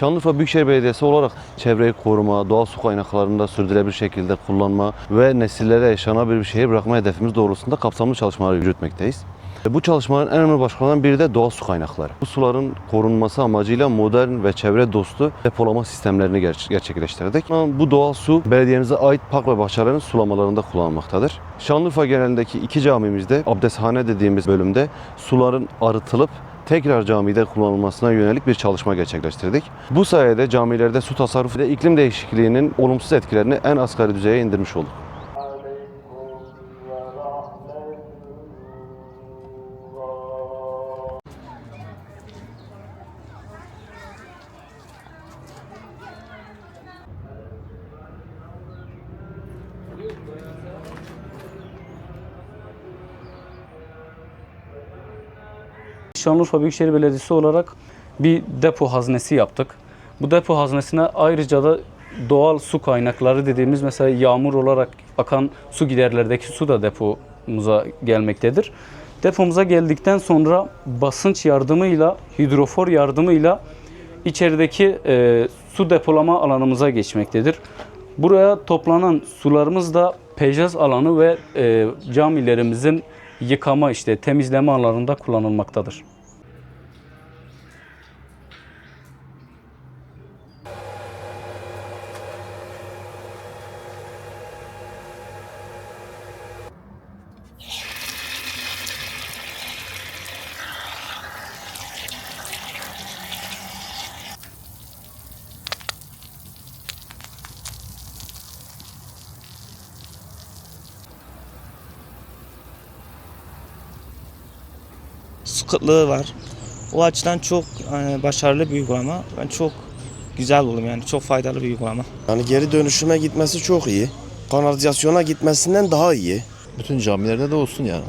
Şanlıurfa Büyükşehir Belediyesi olarak çevreyi koruma, doğal su kaynaklarını da sürdürülebilir şekilde kullanma ve nesillere yaşanabilir bir şehir bırakma hedefimiz doğrultusunda kapsamlı çalışmalar yürütmekteyiz. Bu çalışmaların en önemli başlıklarından biri de doğal su kaynakları. Bu suların korunması amacıyla modern ve çevre dostu depolama sistemlerini ger- gerçekleştirdik. Bu doğal su belediyemize ait park ve bahçelerin sulamalarında kullanılmaktadır. Şanlıurfa genelindeki iki camimizde abdesthane dediğimiz bölümde suların arıtılıp tekrar camide kullanılmasına yönelik bir çalışma gerçekleştirdik. Bu sayede camilerde su tasarrufu ve iklim değişikliğinin olumsuz etkilerini en asgari düzeye indirmiş olduk. Şanlıurfa Büyükşehir Belediyesi olarak bir depo haznesi yaptık. Bu depo haznesine ayrıca da doğal su kaynakları dediğimiz mesela yağmur olarak akan su giderlerdeki su da depomuza gelmektedir. Depomuza geldikten sonra basınç yardımıyla, hidrofor yardımıyla içerideki e, su depolama alanımıza geçmektedir. Buraya toplanan sularımız da pejaz alanı ve e, camilerimizin yıkama işte temizleme alanında kullanılmaktadır. Su kıtlığı var. O açıdan çok hani, başarılı bir uygulama. Ben çok güzel buldum yani çok faydalı bir uygulama. Yani geri dönüşüme gitmesi çok iyi. Kanalizasyona gitmesinden daha iyi. Bütün camilerde de olsun yani.